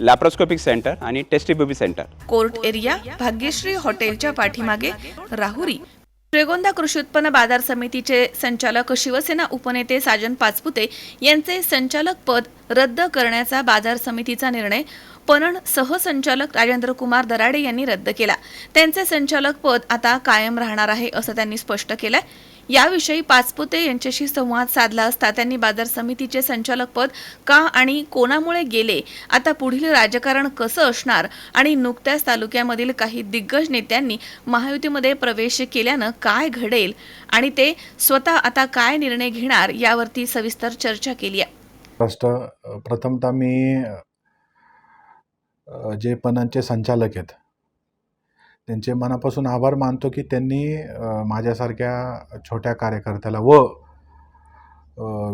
Laparoscopic centre आणि test tube baby centre court area Bhagyashree हॉटेलच्या पाठीमागे राहुरी. श्रीगोंदा कृषी उत्पन्न बाजार समितीचे संचालक शिवसेना उपनेते साजन पाचपुते यांचे संचालक पद रद्द करण्याचा बाजार समितीचा निर्णय पणन सहसंचालक राजेंद्र कुमार दराडे यांनी रद्द केला. त्यांचे संचालक पद आता कायम राहणार आहे असं त्यांनी स्पष्ट केलंय. याविषयी पाचपुते यांच्याशी संवाद साधला असता त्यांनी बाजार समितीचे संचालक पद का आणि कोणामुळे गेले? आता पुढील राजकारण कसं असणार? आणि नुकत्याच तालुक्यामधील काही दिग्गज नेत्यांनी महायुतीमध्ये प्रवेश केल्यानं काय घडेल? आणि ते स्वतः आता काय निर्णय घेणार यावरती सविस्तर चर्चा केली आहे. प्रथमतः मी जे पणांचे संचालक आहेत त्यांचे मनापासून आभार मानतो की त्यांनी माझ्यासारख्या छोट्या कार्यकर्त्याला व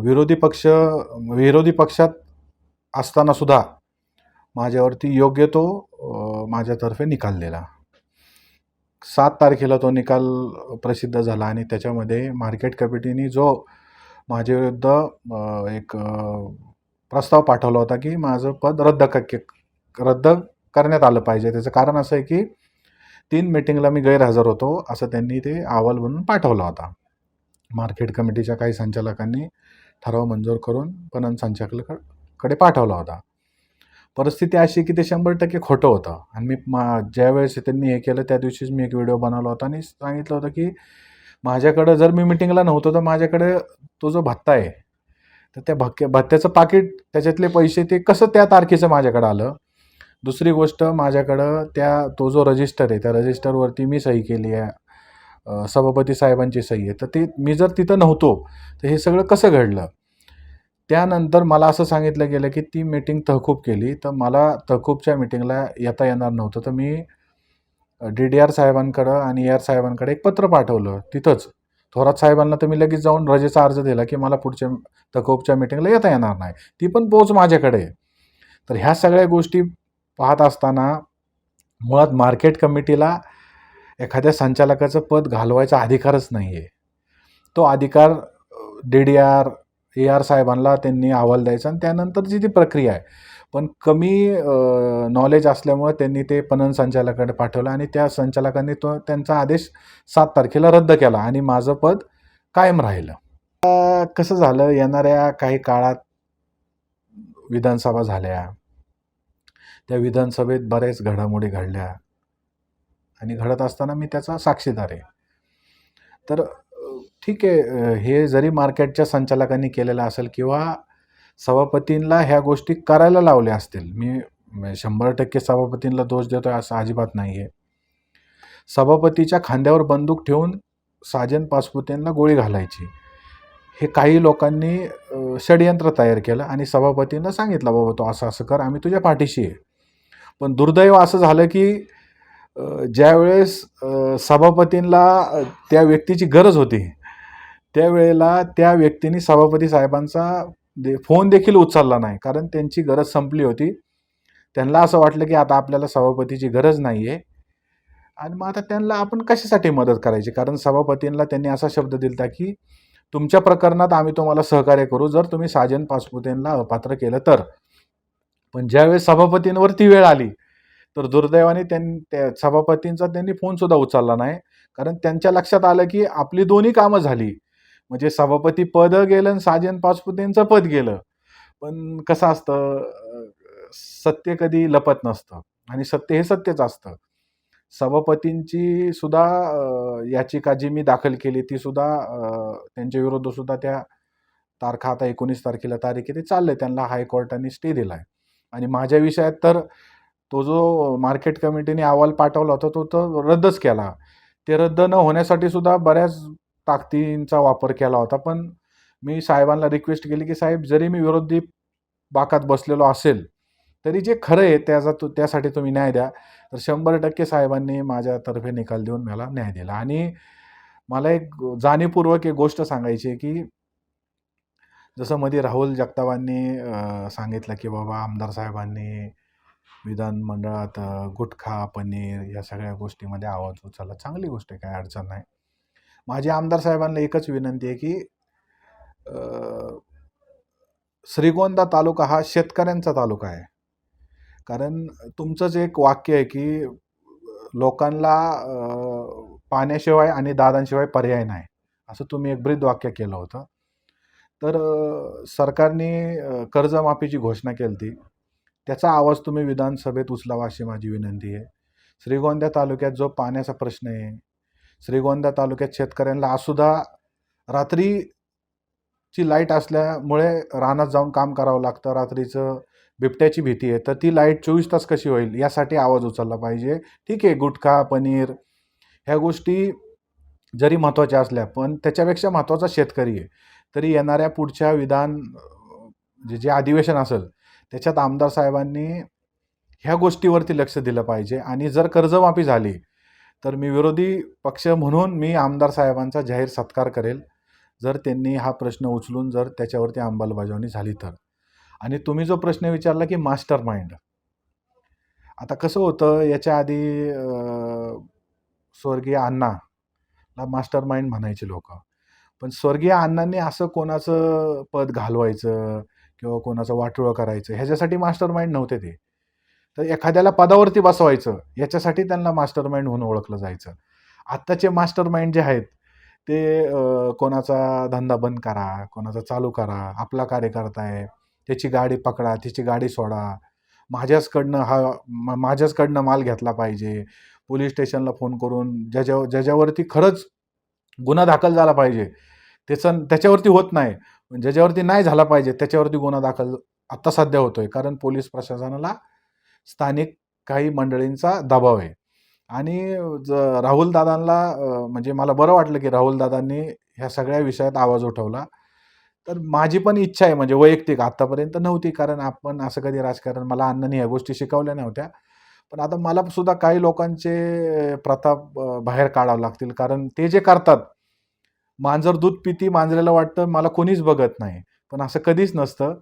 विरोधी पक्ष विरोधी पक्षात असतानासुद्धा माझ्यावरती योग्य तो माझ्यातर्फे निकाल दिला सात तारखेला तो निकाल प्रसिद्ध झाला आणि त्याच्यामध्ये मार्केट कमिटीने जो माझ्याविरुद्ध एक प्रस्ताव पाठवला होता की माझं पद रद्द क रद्द करण्यात आलं पाहिजे. त्याचं कारण असं आहे की तीन मीटिंगला मी गैरहजर होतो असं त्यांनी ते अहवाल म्हणून पाठवला होता. मार्केट कमिटीच्या काही संचालकांनी ठराव मंजूर करून पणन संचालकाकडे पाठवला होता. परिस्थिती अशी की ते शंभर टक्के खोटं होतं. आणि मी मा ज्यावेळेस त्यांनी हे केलं त्या दिवशीच मी एक व्हिडिओ बनवला होता आणि सांगितलं होतं की माझ्याकडं जर मी मिटिंगला नव्हतो तर माझ्याकडे तो जो भत्ता आहे तर त्या भक्के भत्त्याचं पाकिट त्याच्यातले पैसे ते कसं त्या तारखेचं माझ्याकडं आलं? दुसरी गोष्ट माझ्याकडं त्या तो जो रजिस्टर आहे त्या रजिस्टरवरती मी सही केली आहे. सभापती साहेबांची सही आहे. तर ते मी जर तिथं नव्हतो तर हे सगळं कसं घडलं? त्यानंतर मला असं सांगितलं गेलं की ती मीटिंग तहकूब केली. तर मला तहकूबच्या मीटिंगला येता येणार नव्हतं. तर मी डी डी आर साहेबांकडं आणि ए आर साहेबांकडे एक पत्र पाठवलं तिथंच. थोरात साहेबांना तर मी लगेच जाऊन रजेचा अर्ज दिला की मला पुढच्या तकोपच्या मीटिंगला येता येणार नाही. ती पण पोच माझ्याकडे आहे. तर ह्या सगळ्या गोष्टी पाहत असताना मुळात मार्केट कमिटीला एखाद्या संचालकाचं पद घालवायचा अधिकारच नाही आहे तो अधिकार D D R A R साहेबांना त्यांनी अहवाल द्यायचा आणि त्यानंतरची ती प्रक्रिया आहे. पण कमी नॉलेज असल्यामुळे त्यांनी ते पणन संचालकाकडे पाठवलं आणि त्या संचालकांनी तो त्यांचा आदेश सात तारखेला रद्द केला आणि माझं पद कायम राहिलं. कसं झालं? येणाऱ्या काही काळात विधानसभा झाल्या त्या विधानसभेत बऱ्याच घडामोडी घडल्या. आणि घडत असताना मी त्याचा साक्षीदार आहे. तर ठीक आहे हे जरी मार्केटच्या संचालकांनी केलेलं असेल किंवा सभापतींना ह्या गोष्टी करायला लावल्या असतील मी शंभर टक्के सभापतींना दोष देतोय असं अजिबात नाही आहे सभापतीच्या खांद्यावर बंदूक ठेवून साजन पासपुतेंना गोळी घालायची. हे काही लोकांनी षडयंत्र तयार केलं आणि सभापतींना सांगितलं बाबा तो असं असं कर आम्ही तुझ्या पाठीशी आहे. पण दुर्दैव असं झालं की ज्यावेळेस सभापतींना त्या व्यक्तीची गरज होती त्यावेळेला त्या व्यक्तीने सभापती साहेबांचा दे फोन देखील उचलला नाही. कारण त्यांची गरज संपली होती. त्यांना असं वाटलं की आता आपल्याला सभापतीची गरज नाही आहे आणि मग आता त्यांना आपण कशासाठी मदत करायची? कारण सभापतींना त्यांनी असा शब्द दिला की तुमच्या प्रकरणात आम्ही तुम्हाला सहकार्य करू. जर तुम्ही साजन पासपुतेंना अपात्र केलं तर. पण ज्यावेळेस सभापतींवरती वेळ आली तर दुर्दैवाने त्यां त्या सभापतींचा त्यांनी फोनसुद्धा उचलला नाही. कारण त्यांच्या लक्षात आलं की आपली दोन्ही कामं झाली. म्हणजे सभापती पद गेलं आणि साजन पाचपुतेंचं पद गेलं. पण कसं असतं सत्य कधी लपत नसतं. आणि सत्य हे सत्यच असतं. सभापतींची सुद्धा याचिका जी मी दाखल केली ती सुद्धा त्यांच्या विरुद्ध सुद्धा त्या तारखा आता एकोणीस तारखेला तारीख आहे ते चाललंय. त्यांना हायकोर्टाने स्टे दिला आहे आणि माझ्या विषयात तर तो जो मार्केट कमिटीने अहवाल पाठवला होता तो तर रद्दच केला. ते रद्द न होण्यासाठी सुद्धा बऱ्याच ताकदींचा वापर केला होता. पण मी साहेबांना रिक्वेस्ट केली की साहेब जरी मी विरोधी बाकात बसलेलो असेल तरी जे खरं आहे त्याचा तू त्यासाठी तुम्ही न्याय द्या. तर शंभर टक्के साहेबांनी माझ्यातर्फे निकाल देऊन मला न्याय दिला. आणि मला एक जाणीवपूर्वक एक गोष्ट सांगायची आहे की जसं मध्ये राहुल जगतावांनी सांगितलं की बाबा आमदार साहेबांनी विधानमंडळात मंडळात गुटखा पनीर या सगळ्या गोष्टीमध्ये आवाज उचलला. चांगली गोष्ट आहे काय अडचण नाही. माझी आमदार साहेबांना एकच विनंती आहे की श्रीगोंदा तालुका हा शेतकऱ्यांचा तालुका आहे. कारण तुमचंच एक वाक्य आहे की लोकांना पाण्याशिवाय आणि दादांशिवाय पर्याय नाही. असं तुम्ही एक ब्रीद वाक्य केलं होतं. तर सरकारने कर्जमाफीची घोषणा केली होती त्याचा आवाज तुम्ही विधानसभेत उचलावा अशी माझी विनंती आहे. श्रीगोंदा तालुक्यात जो पाण्याचा प्रश्न आहे श्रीगोंदा तालुक्यात शेतकऱ्यांना आजसुद्धा रात्रीची लाइट असल्यामुळे रानात जाऊन काम करावं लागतं. रात्रीचं बिबट्याची भीती आहे. तर ती लाइट चोवीस तास कशी होईल यासाठी आवाज उचलला पाहिजे. ठीक आहे गुटखा पनीर ह्या गोष्टी जरी महत्त्वाच्या असल्या पण त्याच्यापेक्षा महत्त्वाचा शेतकरी आहे. तरी येणाऱ्या पुढच्या विधान जे जे अधिवेशन असेल त्याच्यात आमदार साहेबांनी ह्या गोष्टीवरती लक्ष दिलं पाहिजे. आणि जर कर्जमाफी झाली तर मी विरोधी पक्ष म्हणून मी आमदार साहेबांचा जाहीर सत्कार करेल. जर त्यांनी हा प्रश्न उचलून जर त्याच्यावरती अंमलबजावणी झाली तर. आणि तुम्ही जो प्रश्न विचारला की मास्टर माइंड आता कसं होतं याच्या आधी स्वर्गीय अण्णाला मास्टर माइंड म्हणायचे लोक. पण स्वर्गीय अण्णांनी असं कोणाचं पद घालवायचं किंवा कोणाचं वाटोळं करायचं ह्याच्यासाठी मास्टर माइंड नव्हते ते. तर एखाद्याला पदावरती बसवायचं याच्यासाठी त्यांना मास्टर माइंड म्हणून ओळखलं जायचं. आत्ताचे मास्टर माइंड जे आहेत ते कोणाचा धंदा बंद करा कोणाचा चालू करा आपला कार्यकर्ता आहे त्याची गाडी पकडा त्याची गाडी सोडा. माझ्याचकडनं हा माझ्याचकडनं माल घेतला पाहिजे. पोलीस स्टेशनला फोन करून ज्याच्या ज्याच्यावरती खरंच गुन्हा दाखल झाला पाहिजे त्याचं त्याच्यावरती होत नाही. ज्याच्यावरती नाही झाला पाहिजे त्याच्यावरती गुन्हा दाखल आत्ता सध्या होतोय. कारण पोलीस प्रशासनाला स्थानिक काही मंडळींचा दबाव आहे. आणि ज राहुल दादांना म्हणजे मला बरं वाटलं की राहुल दादांनी ह्या सगळ्या विषयात आवाज उठवला. तर माझी पण इच्छा आहे म्हणजे वैयक्तिक आत्तापर्यंत नव्हती. कारण आपण असं कधी राजकारण मला अण्णांनी ह्या गोष्टी शिकवल्या नव्हत्या. पण आता मला सुद्धा काही लोकांचे प्रताप बाहेर काढावं लागतील. कारण ते जे करतात मांजर दूध पिती मांजरेला वाटतं मला कोणीच बघत नाही. पण असं कधीच नसतं.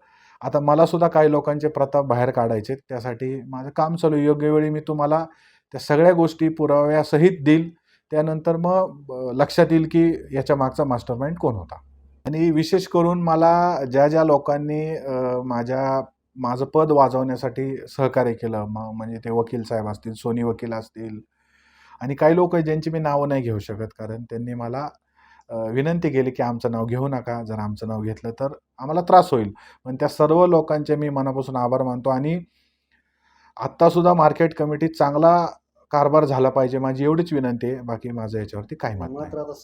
आता मला सुद्धा काही लोकांचे प्रताप बाहेर काढायचे त्यासाठी माझं काम चालू योग्य वेळी मी तुम्हाला त्या सगळ्या गोष्टी पुराव्यासहित देईल. त्यानंतर मग लक्षात येईल की याच्या मागचा मास्टर माइंड कोण होता. आणि विशेष करून मला ज्या ज्या लोकांनी माझ्या माझं पद वाजवण्यासाठी सहकार्य केलं म म्हणजे ते वकील साहेब असतील सोनी वकील असतील आणि काही लोक ज्यांची मी नावं नाही घेऊ शकत. कारण त्यांनी मला विनंती केली की आमचं नाव घेऊ नका. जर आमचं नाव घेतलं तर आम्हाला त्रास होईल. पण त्या सर्व लोकांचे मी मनापासून आभार मानतो आणि आत्तासुद्धा मार्केट कमिटीत चांगला कारभार झाला पाहिजे माझी एवढीच विनंती आहे. बाकी माझं याच्यावरती काही मत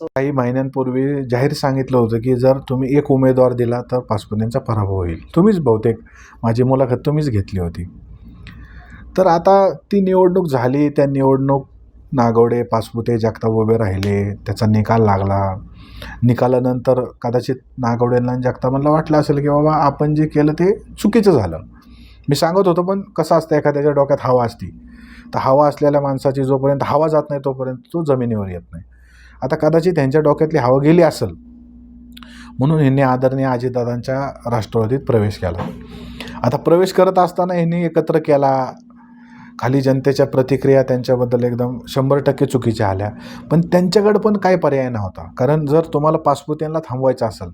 काही महिन्यांपूर्वी जाहीर सांगितलं होतं की जर तुम्ही एक उमेदवार दिला तर पाचपुतेंचा पराभव होईल. तुम्हीच बहुतेक माझी मुलाखत तुम्हीच घेतली होती. तर आता ती निवडणूक झाली. त्या निवडणूक नागवडे पाचपुते जगताप उभे राहिले. त्याचा निकाल लागला. निकालानंतर कदाचित नागवडेंना आणि जगतापांना वाटलं असेल की बाबा आपण जे केलं ते चुकीचं झालं. मी सांगत होतो पण कसं असतं एखाद्याच्या डोक्यात हवा असती. तर हवा असलेल्या माणसाची जोपर्यंत हवा जात नाही तोपर्यंत तो जमिनीवर येत नाही. आता कदाचित त्यांच्या डोक्यातली हवा गेली असेल म्हणून ह्यांनी आदरणीय अजितदादांच्या राष्ट्रवादीत प्रवेश केला. आता प्रवेश करत असताना ह्यांनी एकत्र केला खाली जनतेच्या प्रतिक्रिया त्यांच्याबद्दल एकदम शंभर टक्के चुकीच्या आल्या. पण त्यांच्याकडं पण काही पर्याय नव्हता. कारण जर तुम्हाला पासपोर्ट यांना थांबवायचं असेल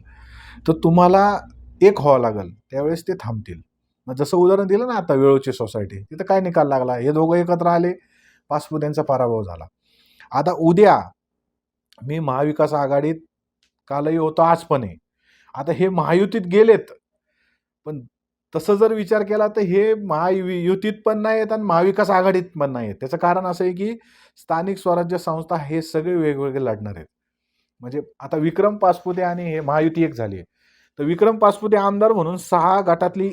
तर तुम्हाला एक व्हावं लागेल त्यावेळेस ते थांबतील. मग जसं उदाहरण दिलं ना आता वेळोची सोसायटी तिथं काय निकाल लागला? हे दोघं एकत्र आले पाचपुत्यांचा पराभव झाला. आता उद्या मी महाविकास आघाडीत कालही होतो आज पण आहे आता हे महायुतीत गेलेत. पण तसं जर विचार केला तर हे महायुतीत पण नाही आहेत आणि महाविकास आघाडीत पण नाही आहेत. त्याचं कारण असं आहे की स्थानिक स्वराज्य संस्था हे सगळे वेगवेगळे लढणार आहेत. म्हणजे आता विक्रम पासपुते आणि हे महायुती एक झाली आहे. तर विक्रम पासपुते आमदार म्हणून सहा गटातली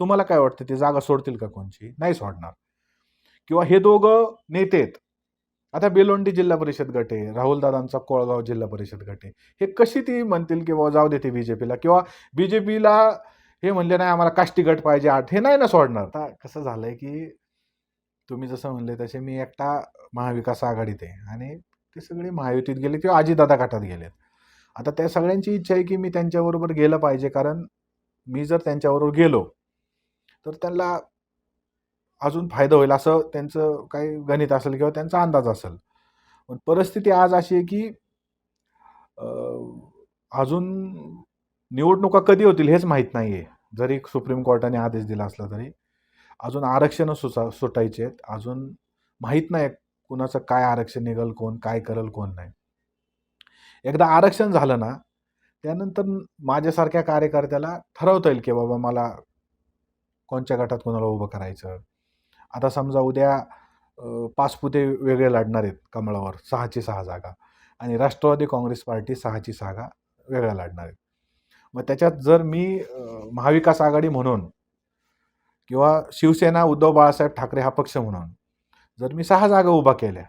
तुम्हाला काय वाटतं? ते जागा सोडतील का कोणची? नाही सोडणार. किंवा हे दोघं नेते आहेत. आता बेलोंडी जिल्हा परिषद गट आहे. राहुलदादांचा कोळगाव जिल्हा परिषद गट आहे. हे कशी ती म्हणतील की जाऊ देते बीजेपीला किंवा बीजेपीला हे म्हणले नाही आम्हाला काष्टी गट पाहिजे आठ हे नाही ना सोडणार. आता कसं झालंय की तुम्ही जसं म्हणले तसे मी एकटा महाविकास आघाडीत आहे आणि ते सगळे महायुतीत गेले किंवा आजीदादा गटात गेलेत. आता त्या सगळ्यांची इच्छा आहे की मी त्यांच्याबरोबर गेलं पाहिजे कारण मी जर त्यांच्याबरोबर गेलो तर त्यांना अजून फायदा होईल असं त्यांचं काही गणित असेल किंवा त्यांचा अंदाज असेल. पण परिस्थिती आज अशी आहे की अजून निवडणुका कधी होतील हेच माहीत नाही आहे जरी सुप्रीम कोर्टाने आदेश दिला असला तरी. अजून आरक्षणं सुचा सुटायचे आहेत. अजून माहीत नाही कुणाचं काय आरक्षण निघल कोण काय करल कोण नाही. एकदा आरक्षण झालं ना त्यानंतर माझ्यासारख्या कार्यकर्त्याला ठरवता येईल की बाबा मला कोणत्या गटात कोणाला उभं करायचं. आता समजा उद्या पाचपुते वेगळे लढणार आहेत कमळावर सहाची सहा जागा. आणि राष्ट्रवादी काँग्रेस पार्टी सहाची सहा वेगळ्या लढणार आहेत. मग त्याच्यात जर मी महाविकास आघाडी म्हणून किंवा शिवसेना उद्धव बाळासाहेब ठाकरे हा पक्ष म्हणून जर मी सहा जागा उभा केल्या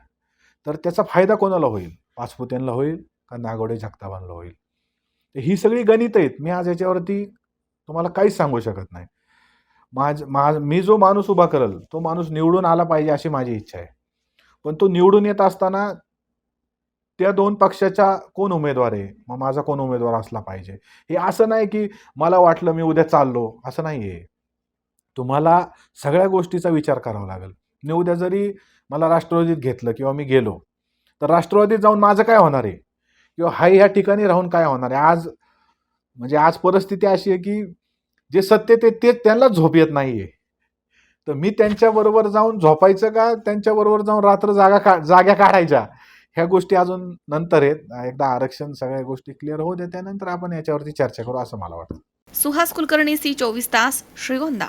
तर त्याचा फायदा कोणाला होईल? पाचपुत्यांना होईल का नागोडे जगतापांना होईल? तर ही सगळी गणित आहेत. मी आज याच्यावरती तुम्हाला काहीच सांगू शकत नाही. माझ मा मी जो माणूस उभा करेल तो माणूस निवडून आला पाहिजे अशी माझी इच्छा आहे. पण तो निवडून येत असताना त्या दोन पक्षाचा कोण उमेदवार आहे? मग माझा कोण उमेदवार असला पाहिजे? हे असं नाही की मला वाटलं मी उद्या चाललो. असं नाही आहे तुम्हाला सगळ्या गोष्टीचा विचार करावा लागेल. मी उद्या जरी मला राष्ट्रवादीत घेतलं किंवा मी गेलो तर राष्ट्रवादीत जाऊन माझं काय होणार आहे? किंवा हा ह्या ठिकाणी राहून काय होणार आहे? आज म्हणजे आज परिस्थिती अशी आहे की जे सत्य ते ते त्यांना झोप येत नाही आहे तर मी त्यांच्याबरोबर जाऊन झोपायचं का? त्यांच्याबरोबर जाऊन रात्र जागा का जाग्या काढायच्या? ह्या गोष्टी अजून नंतर आहेत. एकदा आरक्षण सगळ्या गोष्टी क्लिअर होऊ दे त्यानंतर आपण याच्यावरती चर्चा करू असं मला वाटतं. सुहास कुलकर्णी सी चोवीस तास श्रीगोंदा.